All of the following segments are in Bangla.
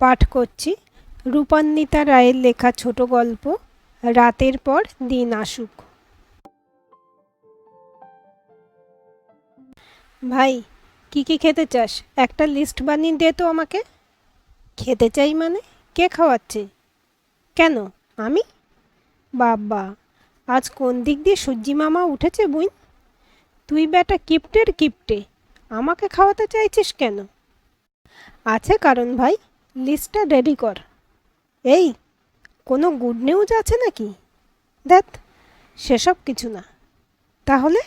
পাঠ করছি। রূপান্বিতা রায়ের লেখা ছোট গল্প, রাতের পর দিন আসুক। ভাই, কি কি খেতে চাস? একটা লিস্ট বানিয়ে দে তো আমাকে। খেতে চাই মানে? কে খাওয়াচ্ছে? কেন? আমি? বাবা, আজ কোন দিক দিয়ে সূর্যি মামা উঠেছে বুইন? তুই বেটা কিপ্টের কিপ্টে, আমাকে খাওয়াতে চাইছিস কেন? আছে কারণ ভাই। লিস্টটা রেডি কর। এই, কোনো গুড নিউজ আছে নাকি? দেখ, সেসব কিছু না। তাহলে?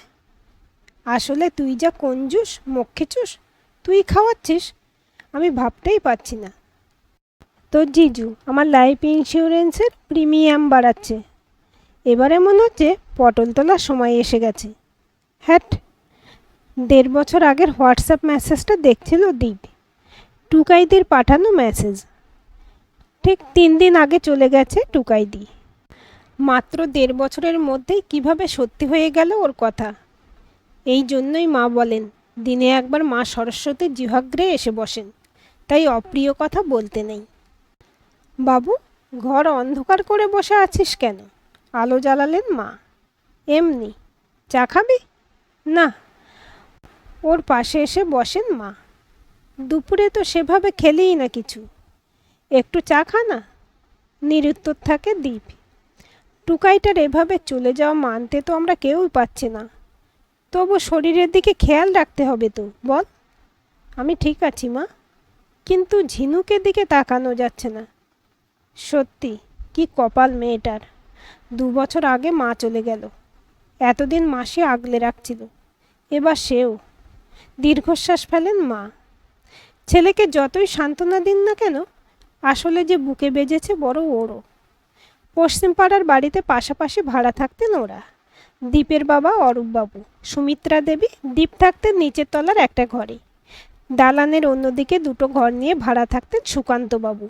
আসলে তুই যা কঞ্জুস, মক্ষিচুস, তুই খাওয়াচ্ছিস, আমি ভাবতেই পারছি না। তোর জিজু, আমার লাইফ ইন্স্যুরেন্সের প্রিমিয়াম বাড়াচ্ছে। এবারে মনে হচ্ছে পটল তোলার সময় এসে গেছে। হ্যাট, দেড় বছর আগের হোয়াটসঅ্যাপ মেসেজটা দেখছিল দীপ। টুকাইদির পাঠানো মেসেজ ঠিক তিন দিন আগে চলে গেছে টুকাইদি। মাত্র দেড় বছরের মধ্যেই কীভাবে সত্যি হয়ে গেল ওর কথা। এই জন্যই মা বলেন, দিনে একবার মা সরস্বতীর জিহাগ্রে এসে বসেন, তাই অপ্রিয় কথা বলতে নেই। বাবু, ঘর অন্ধকার করে বসে আছিস কেন? আলো জ্বালালেন মা। এমনি। চা খাবি? না। ওর পাশে এসে বসেন মা। দুপুরে তো সেভাবে খেলেই না কিছু। একটু চা খা না? নিরুত্তর থাকে দ্বীপ টুকাইটার এভাবে চলে যাওয়া মানতে তো আমরা কেউই পাচ্ছি না। তবু শরীরের দিকে খেয়াল রাখতে হবে তো, বল। আমি ঠিক আছি, মা। কিন্তু ঝিনুকের দিকে তাকানো যাচ্ছে না। সত্যি, কি কপাল মেয়েটার। দু বছর আগে মা চলে গেল। এতদিন মাসে আগলে রাখছিল। এবার সেও। দীর্ঘশ্বাস ফেলেন মা। ছেলেকে যতই সান্ত্বনা দিন না কেন, আসলে যে বুকে বেজেছে বড় ওরও। পশ্চিম পাড়ার বাড়িতে পাশাপাশি ভাড়া থাকতেন ওরা। দ্বীপের বাবা অরূপবাবু, সুমিত্রা দেবী দ্বীপ থাকতেন নিচের তলার একটা ঘরে। দালানের অন্যদিকে দুটো ঘর নিয়ে ভাড়া থাকতেন সুকান্তবাবু।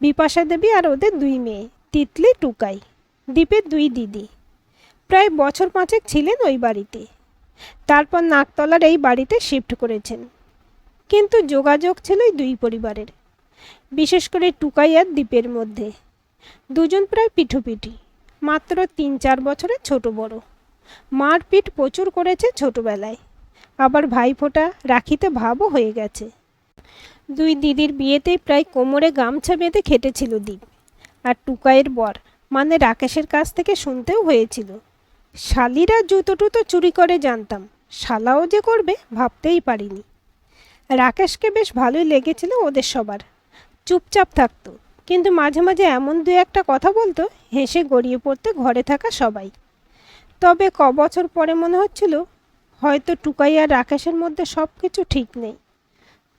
বিপাশা দেবী আর ওদের দুই মেয়ে, তিতলি, টুকাই। দ্বীপের দুই দিদি। প্রায় বছর পাঁচেক ছিলেন ওই বাড়িতে। তারপর নাকতলার এই বাড়িতে শিফট করেছেন। কিন্তু যোগাযোগ ছিল এই দুই পরিবারের, বিশেষ করে টুকাই আর দ্বীপের মধ্যে। দুজন প্রায় পিঠোপিঠি, মাত্র তিন চার বছরের ছোট বড়। মারপিট প্রচুর করেছে ছোটবেলায়, আবার ভাইফোঁটা রাখিতে ভাবও হয়ে গেছে। দুই দিদির বিয়েতেই প্রায় কোমরে গামছা বেঁধে খেটেছিল দ্বীপ আর টুকাইয়ের বর মানে রাকেশের কাছ থেকে শুনতেও হয়েছিল। শালিরা জুতো টুতো চুরি করে জানতাম, শালাও যে করবে ভাবতেই পারিনি। রাকেশকে বেশ ভালোই লেগেছিল ওদের সবার। চুপচাপ থাকতো, কিন্তু মাঝে মাঝে এমন দু একটা কথা বলতো, হেসে গড়িয়ে পড়তে ঘরে থাকা সবাই। তবে ক বছর পরে মনে হচ্ছিল, হয়তো টুকাই আর রাকেশের মধ্যে সব কিছু ঠিক নেই।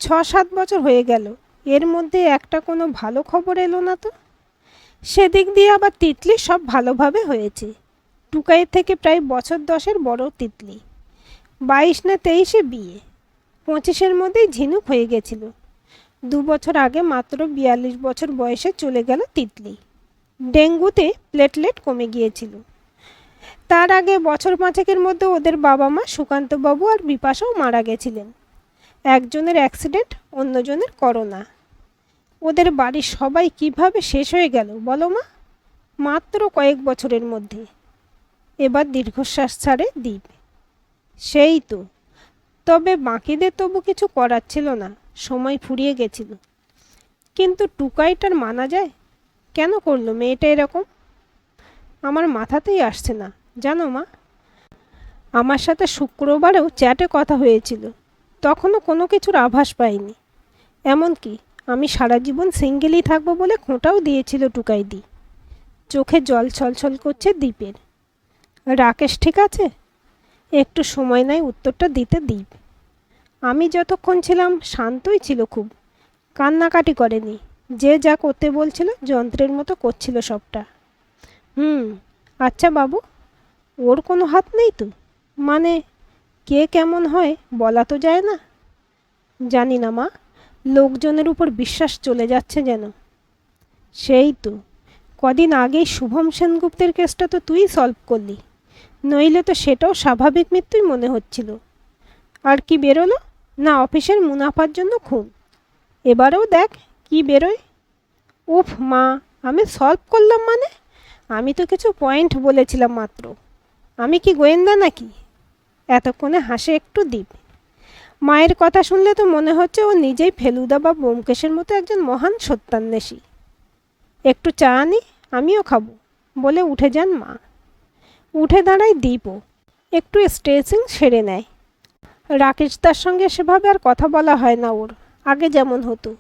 ছ সাত বছর হয়ে গেল, এর মধ্যে একটা কোনো ভালো খবর এলো না তো? সেদিক দিয়ে আবার তিতলি সব ভালোভাবে হয়েছে। টুকাইয়ের থেকে প্রায় বছর দশের বড় তিতলি। বাইশ না তেইশে বিয়ে। পঁচিশের মধ্যেই ঝিনুক হয়ে গেছিল। দু বছর আগে মাত্র বিয়াল্লিশ বছর বয়সে চলে গেল তিতলি। ডেঙ্গুতে প্লেটলেট কমে গিয়েছিল। তার আগে বছর পাঁচেকের মধ্যে ওদের বাবা মা সুকান্তবাবু আর বিপাশাও মারা গেছিলেন। একজনের অ্যাক্সিডেন্ট, অন্যজনের করোনা। ওদের বাড়ির সবাই কীভাবে শেষ হয়ে গেল বলো মা? মাত্র কয়েক বছরের মধ্যে। এবার দীর্ঘশ্বাস ছাড়ে দ্বীপ। সেই তো। তবে বাকিদের তবু কিছু করার ছিল না, সময় ফুরিয়ে গেছিল। কিন্তু টুকাইটার মানা যায়? কেন করল মেয়েটা এরকম? আমার মাথাতেই আসছে না, জানো মা? আমার সাথে শুক্রবারেও চ্যাটে কথা হয়েছিল, তখনও কোনো কিছুর আভাস পাইনি। এমনকি আমি সারা জীবন সিঙ্গেলই থাকব বলে খোঁটাও দিয়েছিল টুকাইদি। চোখে জল ছলছল করছে দ্বীপের। রাকেশ ঠিক আছে? একটু সময় নাই উত্তরটা দিতে দ্বীপ আমি যতক্ষণ ছিলাম শান্তই ছিল খুব। কান্নাকাটি করেনি। যে যা করতে বলছিল, যন্ত্রের মতো করছিল সবটা। হুম আচ্ছা বাবু, ওর কোনো হাত নেই তো? মানে কে কেমন হয় বলা তো যায় না। জানি না মা, লোকজনের উপর বিশ্বাস চলে যাচ্ছে যেন। সেই তো, কদিন আগেই শুভম সেনগুপ্তের কেসটা তো তুই সলভ করলি। নইলে তো সেটাও স্বাভাবিক মৃত্যুই মনে হচ্ছিল। আর কি বেরোলো? না, অফিসের মুনাফার জন্য খুন। এবারেও দেখ, কি বেরোয়? উফ মা, আমি সলভ করলাম মানে? আমি তো কিছু পয়েন্ট বলেছিলাম মাত্র। আমি কি গোয়েন্দা নাকি? এতক্ষণে হাসে একটু দ্বীপ মায়ের কথা শুনলে তো মনে হচ্ছে ও নিজেই ফেলুদা বা ব্যোমকেশের মতো একজন মহান সত্যান্বেষী। একটু চা আনি, আমিও খাব, বলে উঠে যান মা। উঠে দাঁড়ায় দীপও একটু স্ট্রেচিং সেরে নেয়। রাকেশ তার সঙ্গে সেভাবে আর কথা বলা হয় না ওর। আগে যেমন হতো।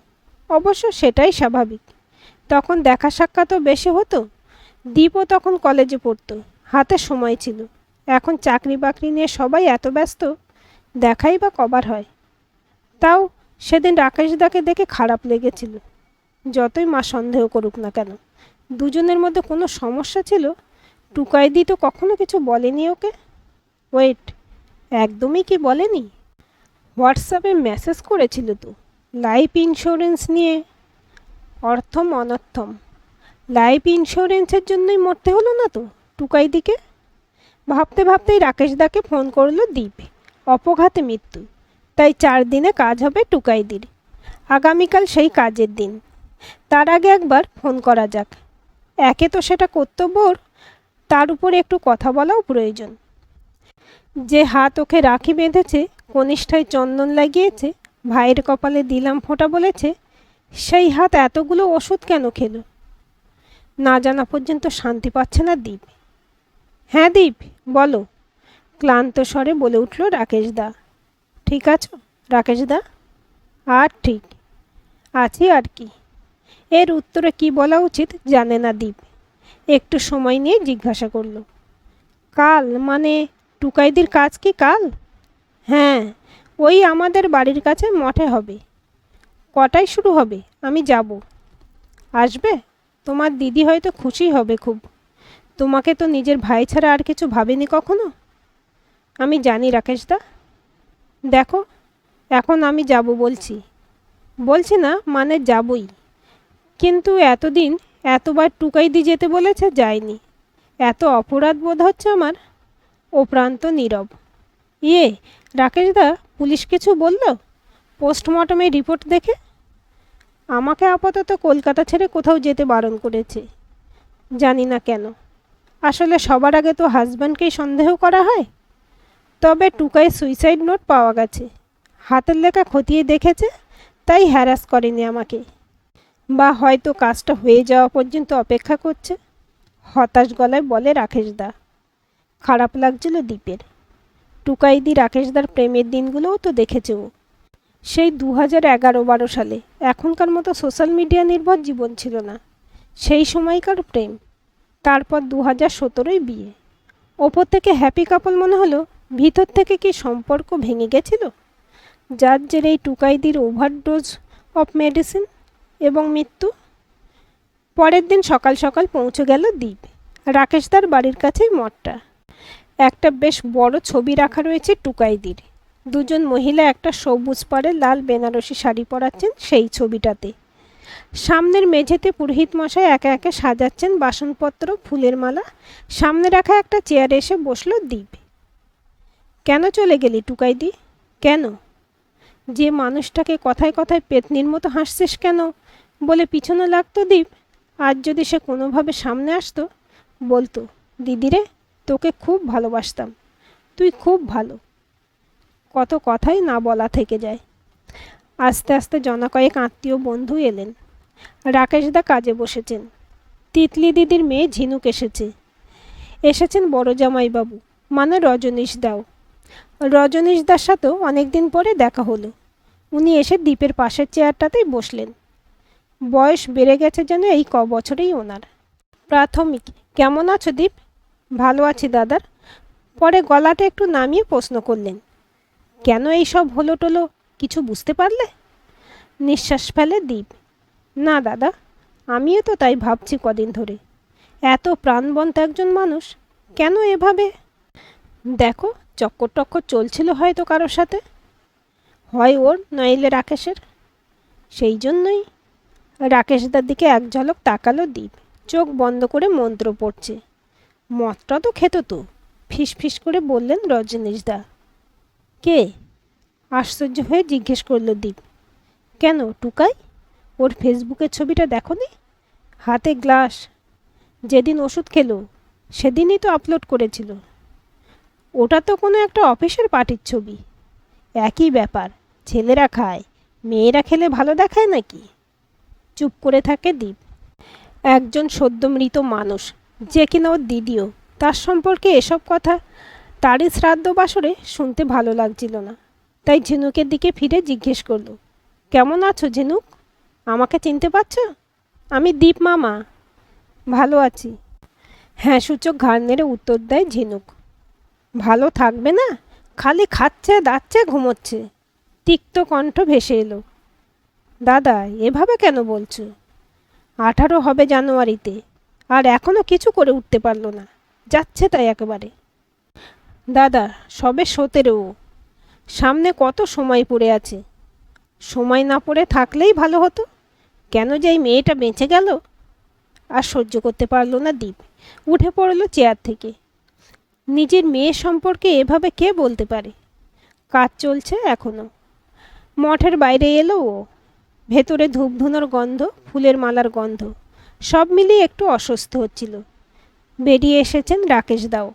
অবশ্য সেটাই স্বাভাবিক। তখন দেখা সাক্ষাৎও বেশি হতো। দীপও তখন কলেজে পড়তো। হাতে সময় ছিল। এখন চাকরি বাকরি নিয়ে সবাই এত ব্যস্ত, দেখাই বা কবার হয়। তাও সেদিন রাকেশদাকে দেখে খারাপ লেগেছিল। যতই মা সন্দেহ করুক না কেন, দুজনের মধ্যে কোনো সমস্যা ছিল টুকাইদি তো কখনো কিছু বলেনি ওকে? ওয়েট একদমই কি বলেনি? হোয়াটসঅ্যাপে মেসেজ করেছিল তো লাইফ ইন্স্যুরেন্স নিয়ে। অর্থম অনর্থম লাইফ ইন্স্যুরেন্সের জন্যই মরতে হলো না তো টুকাইদিকে? ভাবতে ভাবতেই রাকেশদাকে ফোন করল দ্বীপ অপঘাতে মৃত্যু। তাই চার দিনে কাজ হবে টুকাইদির, আগামীকাল সেই কাজের দিন। তার আগে একবার ফোন করা যাক। একে তো সেটা কর্তব্যর তার উপরে একটু কথা বলাও প্রয়োজন। যে হাত ওকে রাখি বেঁধেছে, কনিষ্ঠায় চন্দন লাগিয়েছে, ভাইয়ের কপালে দিলাম ফোঁটা বলেছে, সেই হাত এতগুলো ওষুধ কেন খেলো? না জানা পর্যন্ত শান্তি পাচ্ছে না দ্বীপ হ্যাঁ দ্বীপ বলো। ক্লান্ত স্বরে বলে উঠল রাকেশদা ঠিক আছো রাকেশদা আর ঠিক। আছি আর কি। এর উত্তরে কি বলা উচিত জানে না দ্বীপ একটু সময় নিয়ে জিজ্ঞাসা করল, কাল? মানে টুকাইদির কাজ কি কাল? হ্যাঁ ওই আমাদের বাড়ির কাছে মঠে হবে। কটায় শুরু হবে? আমি যাব। আসবে? তোমার দিদি হয়তো খুশি হবে খুব। তোমাকে তো নিজের ভাই ছাড়া আর কিছু ভাবেনি কখনো? আমি জানি রাকেশদা দেখো, এখন আমি যাব বলছি। বলছি না মানে যাবই। কিন্তু এতদিন এতবার টুকাই দিয়ে যেতে বলেছে, যায়নি। এত অপরাধ বোধ হচ্ছে আমার। ও প্রান্ত নীরব। ইয়ে রাকেশদা, পুলিশ কিছু বলল? পোস্টমর্টমের রিপোর্ট দেখে? আমাকে আপাতত কলকাতা ছেড়ে কোথাও যেতে বারণ করেছে। জানি না কেন। আসলে সবার আগে তো হাজব্যান্ডকেই সন্দেহ করা হয়। তবে টুকাই সুইসাইড নোট পাওয়া গেছে। হাতের লেখা খতিয়ে দেখেছে, তাই হ্যারাস করেনি আমাকে। বা হয়তো কাজটা হয়ে যাওয়া পর্যন্ত অপেক্ষা করছে? হতাশ গলায় বলে রাকেশদা। খারাপ লাগছিল দ্বীপের টুকাইদি রাকেশদার প্রেমের দিনগুলোও তো দেখেছে ও। সেই দু হাজার এগারো বারো সালে এখনকার মতো সোশ্যাল মিডিয়া নির্ভর জীবন ছিল না। সেই সময়কার প্রেম। তারপর দু হাজার সতেরোই বিয়ে। ওপর থেকে হ্যাপি কাপল মনে হলো, ভিতর থেকে কি সম্পর্ক ভেঙে গেছিল? যার জেরে এই টুকাইদির ওভারডোজ অফ মেডিসিন এবং মৃত্যু। পরের দিন সকাল সকাল পৌঁছে গেল দ্বীপ। রাকেশদার বাড়ির কাছেই মঠটা। একটা বেশ বড় ছবি রাখা রয়েছে টুকাইদির। দুজন মহিলা একটা সবুজ পাড়ে লাল বেনারসি শাড়ি পরাচ্ছেন সেই ছবিটাতে। সামনের মেঝেতে পুরোহিত মশাই একে একে সাজাচ্ছেন বাসনপত্র, ফুলের মালা। সামনে রাখা একটা চেয়ারে এসে বসল দ্বীপ। কেন চলে গেলি টুকাইদি? কেন? যে মানুষটাকে কথায় কথায় পেতনির মতো হাসছিস কেন? বলে পিছনে লাগতো দীপ। আজ যদি সে কোনোভাবে সামনে আসতো, বলতো দিদিরে তোকে খুব ভালোবাসতাম। তুই খুব ভালো। কত কথাই না বলা থেকে যায়। আস্তে আস্তে জনা কয়েক আত্মীয় বন্ধু এলেন। রাকেশদা কাজে বসেছেন। তিতলি দিদির মেয়ে ঝিনুক এসেছে। এসেছেন বড় জামাইবাবু মানে রজনীশ দাও। রজনীশ দার সাথেও অনেকদিন পরে দেখা হলো। উনি এসে দ্বীপের পাশের চেয়ারটাতেই বসলেন। বয়স বেড়ে গেছে যেন এই ক বছরেই ওনার। প্রাথমিক, কেমন আছো দীপ? ভালো আছি দাদার। পরে গলাটা একটু নামিয়ে প্রশ্ন করলেন, কেন এই সব হলো টলো কিছু বুঝতে পারলে? নিঃশ্বাস ফেলে দীপ, না দাদা, আমিও তো তাই ভাবছি কদিন ধরে। এত প্রাণবন্ত একজন মানুষ, কেন এভাবে? দেখো, চক্কর টক্কর চলছিল হয়তো কারোর সাথে। হয় ওর, নইলে রাকেশের। সেই জন্যই রাকেশদার দিকে এক ঝলক তাকালো দ্বীপ চোখ বন্ধ করে মন্ত্র পড়ছে। মদটা তো খেত তো। ফিস করে বললেন রজনীশদা। কে? আশ্চর্য হয়ে জিজ্ঞেস করল দীপ। কেন, টুকাই? ওর ফেসবুকের ছবিটা দেখো নি হাতে গ্লাস। যেদিন ওষুধ খেলো, সেদিনই তো আপলোড করেছিল। ওটা তো কোনো একটা অফিসের পার্টির ছবি। একই ব্যাপার, ছেলেরা খায়, মেয়েরা খেলে ভালো দেখায় নাকি? চুপ করে থাকে দ্বীপ একজন সদ্য মৃত মানুষ, যে কিনা ওর দিদিও। তার সম্পর্কে এসব কথা তারই শ্রাদ্ধ বাসরে শুনতে ভালো লাগছিল না। তাই ঝিনুকের দিকে ফিরে জিজ্ঞেস করল, কেমন আছো ঝিনুক? আমাকে চিনতে পারছ? আমি দীপ মামা। ভালো আছি। হ্যাঁ সূচক ঘাড় নেড়ে উত্তর দেয় ঝিনুক। ভালো থাকবে না? খালি খাচ্ছে, দাচ্ছে, ঘুমোচ্ছে। তিক্ত কণ্ঠ ভেসে এলো। দাদা, এভাবে কেন বলছো? আঠারো হবে জানুয়ারিতে, আর এখনও কিছু করে উঠতে পারল না। যাচ্ছে তাই একেবারে। দাদা, সবে সতেরো। সামনে কত সময় পড়ে আছে? সময় না পড়ে থাকলেই ভালো হতো। কেন যে এই মেয়েটা বেঁচে গেল? আর সহ্য করতে পারল না দ্বীপ উঠে পড়ল চেয়ার থেকে। নিজের মেয়ে সম্পর্কে এভাবে কে বলতে পারে? কাজ চলছে এখনও মঠের বাইরে এলো ও। ভেতরে ধূপধুনোর গন্ধ, ফুলের মালার গন্ধ, সব মিলিয়ে একটু অসুস্থ হচ্ছিল। বেরিয়ে এসেছেন রাকেশ দাও।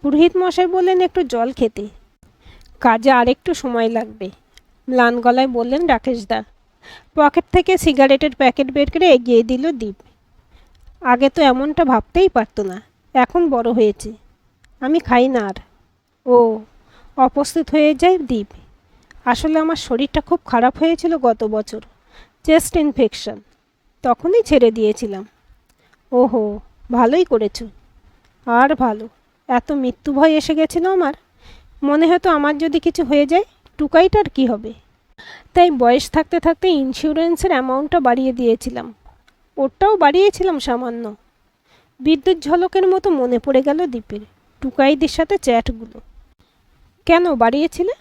পুরোহিত মশাই বললেন, একটু জল খেতে। কাজে আরেকটু সময় লাগবে। ম্লান গলায় বললেন রাকেশ দা। পকেট থেকে সিগারেটের প্যাকেট বের করে এগিয়ে দিল দ্বীপ আগে তো এমনটা ভাবতেই পারতো না, এখন বড় হয়েছে। আমি খাই না আর। ও অপস্থিত হয়ে যায় দ্বীপ আসলে আমার শরীরটা খুব খারাপ হয়েছিল গত বছর, চেস্ট ইনফেকশন, তখনই ছেড়ে দিয়েছিলাম। ওহো, ভালোই করেছ। আর ভালো, এত মৃত্যু ভয় এসে গেছিল আমার? মনে হতো আমার যদি কিছু হয়ে যায়, টুকাইটার কি হবে? তাই বয়স থাকতে থাকতে ইন্স্যুরেন্সের অ্যামাউন্টটা বাড়িয়ে দিয়েছিলাম। ওটাও বাড়িয়েছিলাম সামান্য। বিদ্যুৎ ঝলকের মতো মনে পড়ে গেল দ্বীপের টুকাইদের সাথে চ্যাটগুলো। কেন বাড়িয়েছিলে?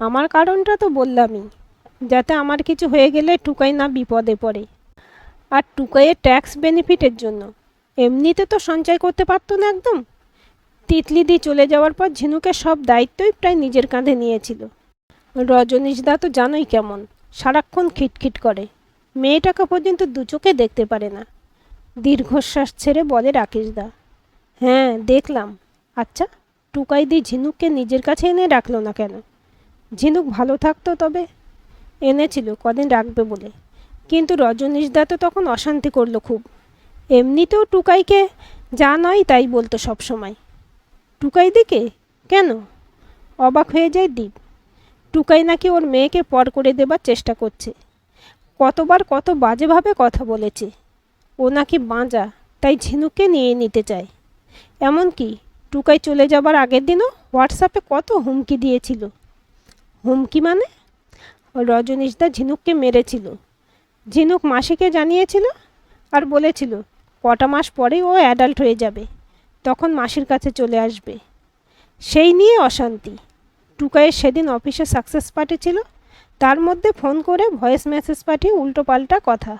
আমার কারণটা তো বললামই, যাতে আমার কিছু হয়ে গেলে টুকাই না বিপদে পড়ে। আর টুকাইয়ের ট্যাক্স বেনিফিটের জন্য। এমনিতে তো সঞ্চয় করতে পারতো না একদম। তিতলি দি চলে যাওয়ার পর ঝিনুকের সব দায়িত্বই প্রায় নিজের কাঁধে নিয়েছিল। রজনীশদা তো জানোই কেমন, সারাক্ষণ খিটখিট করে। মেয়েটাকে পর্যন্ত দু চোখে দেখতে পারে না। দীর্ঘশ্বাস ছেড়ে বলে রাকেশদা হ্যাঁ দেখলাম। আচ্ছা টুকাই দি ঝিনুককে নিজের কাছে এনে রাখল না কেন? ঝিনুক ভালো থাকতো তবে? এনেছিল, কদিন রাখবে বলে। কিন্তু রজনীশদা তো তখন অশান্তি করল খুব। এমনিতেও টুকাইকে যা নয় তাই বলতো সব সময়। টুকাই দিকে? কেন? অবাক হয়ে যায় দ্বীপ টুকাই নাকি ওর মেয়েকে পর করে দেবার চেষ্টা করছে। কতবার কত বাজেভাবে কথা বলেছে। ও নাকি বাঁজা, তাই ঝিনুককে নিয়ে নিতে চায়। এমনকি টুকাই চলে যাবার আগের দিনও হোয়াটসঅ্যাপে কত হুমকি দিয়েছিল। হুমকি মানে? রজনীশদা ঝিনুককে মেরেছিল। ঝিনুক মাসিকে জানিয়েছিল আর বলেছিল, কটা মাস পরে ও অ্যাডাল্ট হয়ে যাবে। তখন মাসির কাছে চলে আসবে। সেই নিয়ে অশান্তি। টুকাইয়ের সেদিন অফিসে সাকসেস পার্টি ছিল। তার মধ্যে ফোন করে ভয়েস মেসেজ পাঠিয়ে উল্টো পাল্টা কথা।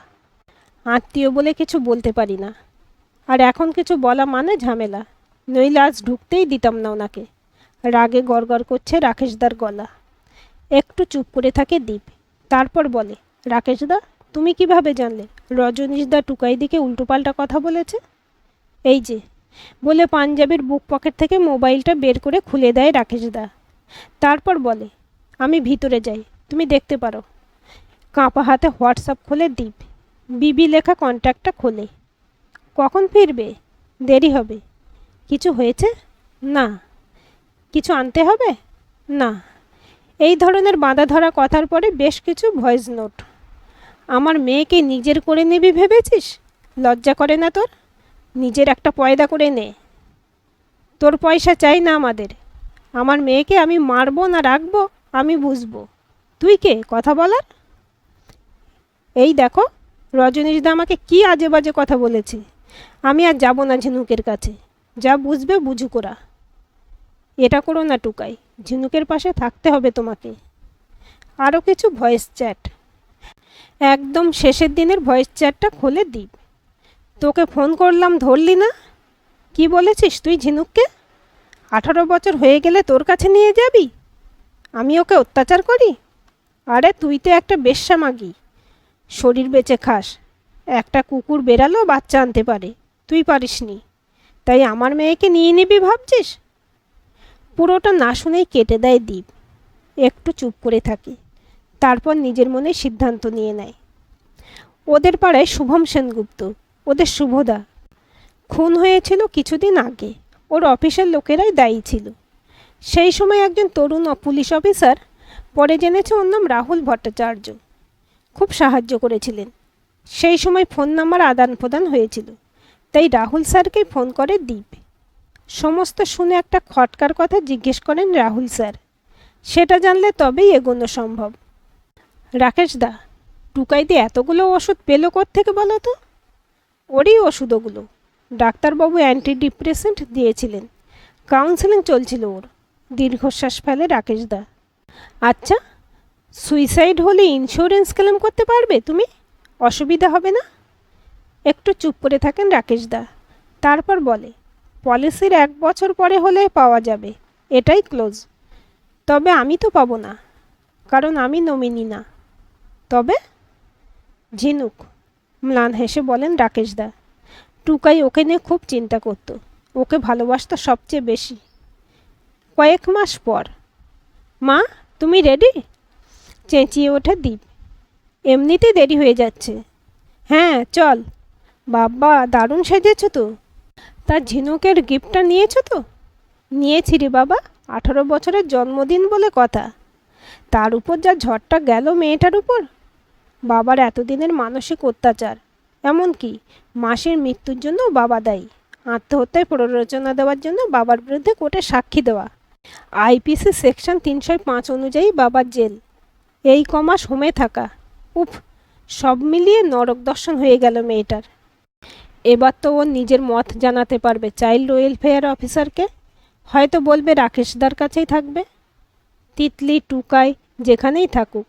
আত্মীয় বলে কিছু বলতে পারি না। আর এখন কিছু বলা মানে ঝামেলা। নইলে আজ ঢুকতেই দিতাম না ওনাকে। রাগে গড়গড় করছে রাকেশদার গলা। একটু চুপ করে থাকে দীপ। তারপর বলে রাকেশদা তুমি কীভাবে জানলে? রজনীশদা টুকাই দিকে উল্টোপাল্টা কথা বলেছে? এই যে, বলে পাঞ্জাবির বুক পকেট থেকে মোবাইলটা বের করে খুলে দেয় রাকেশদা তারপর বলে, আমি ভিতরে যাই, তুমি দেখতে পারো। কাঁপা হাতে হোয়াটসঅ্যাপ খোলে দ্বীপ বিবি লেখা কন্ট্যাক্টটা খোলে। কখন ফিরবে? দেরি হবে। কিছু হয়েছে? না। কিছু আনতে হবে? না। এই ধরনের বাঁধা ধরা কথার পরে বেশ কিছু ভয়েস নোট। আমার মেয়েকে নিজের করে নিবি ভেবেছিস? লজ্জা করে না তোর? নিজের একটা পয়দা করে নে। তোর পয়সা চাই না আমাদের। আমার মেয়েকে আমি মারবো না রাখব, আমি বুঝব। তুই কে? কথা বলার? এই দেখো রজনীশদা আমাকে কি আজে বাজে কথা বলেছে। আমি আর যাব না ঝিনুকের কাছে। যা বুঝবে বুঝুকোরা এটা করো না টুকাই। ঝিনুকের পাশে থাকতে হবে তোমাকে। আরও কিছু ভয়েস চ্যাট একদম শেষের দিনের ভয়েস চ্যাটটা খুলে দিই। তোকে ফোন করলাম, ধরলি না? কি বলেছিস তুই ঝিনুককে? আঠারো বছর হয়ে গেলে তোর কাছে নিয়ে যাবি? আমি ওকে অত্যাচার করি? আরে তুই তো একটা বেশ্যা মাগি। শরীর বেঁচে খাস। একটা কুকুর বেরালো বাচ্চা আনতে পারে। তুই পারিসনি। তাই আমার মেয়েকে নিয়ে নিবি ভাবছিস? পুরোটা না শুনেই কেটে দেয় দ্বীপ একটু চুপ করে থাকে। তারপর নিজের মনে সিদ্ধান্ত নিয়ে নেয়। ওদের পাড়ায় শুভম সেনগুপ্ত, ওদের শুভদা। খুন হয়েছিল কিছুদিন আগে। ওর অফিসের লোকেরাই দায়ী ছিল। সেই সময় একজন তরুণ পুলিশ অফিসার, পরে জেনেছে ওর নাম রাহুল ভট্টাচার্য। খুব সাহায্য করেছিলেন। সেই সময় ফোন নাম্বার আদান প্রদান হয়েছিল। তাই রাহুল স্যারকেই ফোন করে দ্বীপ সমস্ত শুনে একটা খটকার কথা জিজ্ঞেস করেন রাহুল স্যার। সেটা জানলে তবেই এগোনো সম্ভব। রাকেশ দা টুকাইতে এতগুলো ওষুধ পেল থেকে বলো তো? ওরই ওষুধ ওগুলো ডাক্তারবাবু অ্যান্টি ডিপ্রেসেন্ট দিয়েছিলেন। কাউন্সেলিং চলছিল ওর। দীর্ঘশ্বাস ফেলে রাকেশ দা। আচ্ছা সুইসাইড হলে ইন্স্যুরেন্স ক্লেম করতে পারবে তুমি? অসুবিধা হবে না? একটু চুপ করে থাকেন রাকেশ দা। তারপর বলে পলিসির এক বছর পরে হলে পাওয়া যাবে। এটাই ক্লোজ। তবে আমি তো পাবো না, কারণ আমি নমিনি না। তবে? ঝিনুক, ম্লান হেসে বলেন রাকেশ দা। টুকাই ওকে নিয়ে খুব চিন্তা করত। ওকে ভালোবাসতো সবচেয়ে বেশি। কয়েক মাস পর, মা, তুমি রেডি চেঁচিয়ে ওঠে দ্বীপ এমনিতেই দেরি হয়ে যাচ্ছে। হ্যাঁ চল। বাবা, দারুণ সেজেছো তো। তার ঝিনুকের গিফটটা নিয়েছো তো? নিয়েছি রে বাবা, আঠারো বছরের জন্মদিন বলে কথা। তার উপর যা ঝড়টা গেল মেয়েটার উপর? বাবার এতদিনের মানসিক অত্যাচার। এমনকি মাসের মৃত্যুর জন্য বাবা দায়ী। আত্মহত্যায় প্ররোচনা দেওয়ার জন্য বাবার বিরুদ্ধে কোর্টে সাক্ষী দেওয়া। আইপিসি সেকশন তিনশো পাঁচ অনুযায়ী বাবার জেল। এই কমাস হোমে থাকা। উফ, সব মিলিয়ে নরক দর্শন হয়ে গেল মেয়েটার। এবার তো ও নিজের মত জানাতে পারবে। চাইল্ড ওয়েলফেয়ার অফিসারকে হয়তো বলবে রাকেশদার কাছেই থাকবে। তিতলি টুকাই যেখানেই থাকুক,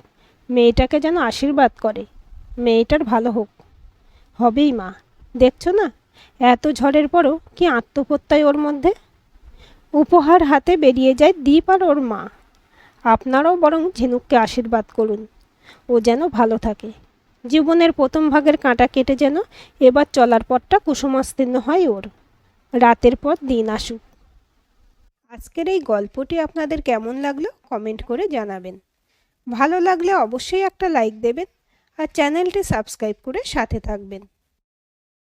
মেয়েটাকে যেন আশীর্বাদ করে। মেয়েটার ভালো হোক। হবেই মা। দেখছ না? এত ঝড়ের পরও কি আত্মহত্যায় ওর মধ্যে? উপহার হাতে বেরিয়ে যায় দ্বীপ আর ওর মা। আপনারাও বরং ঝিনুককে আশীর্বাদ করুন। ও যেন ভালো থাকে। জীবনের প্রথম ভাগের কাঁটা কেটে যেন এবার চলার পথটা কুসুমাস্তীর্ণ হয় ওর। রাতের পর দিন আসুক। আজকের এই গল্পটি আপনাদের কেমন লাগল কমেন্ট করে জানাবেন। ভালো লাগলে অবশ্যই একটা লাইক দেবেন আর চ্যানেলটি সাবস্ক্রাইব করে সাথে থাকবেন।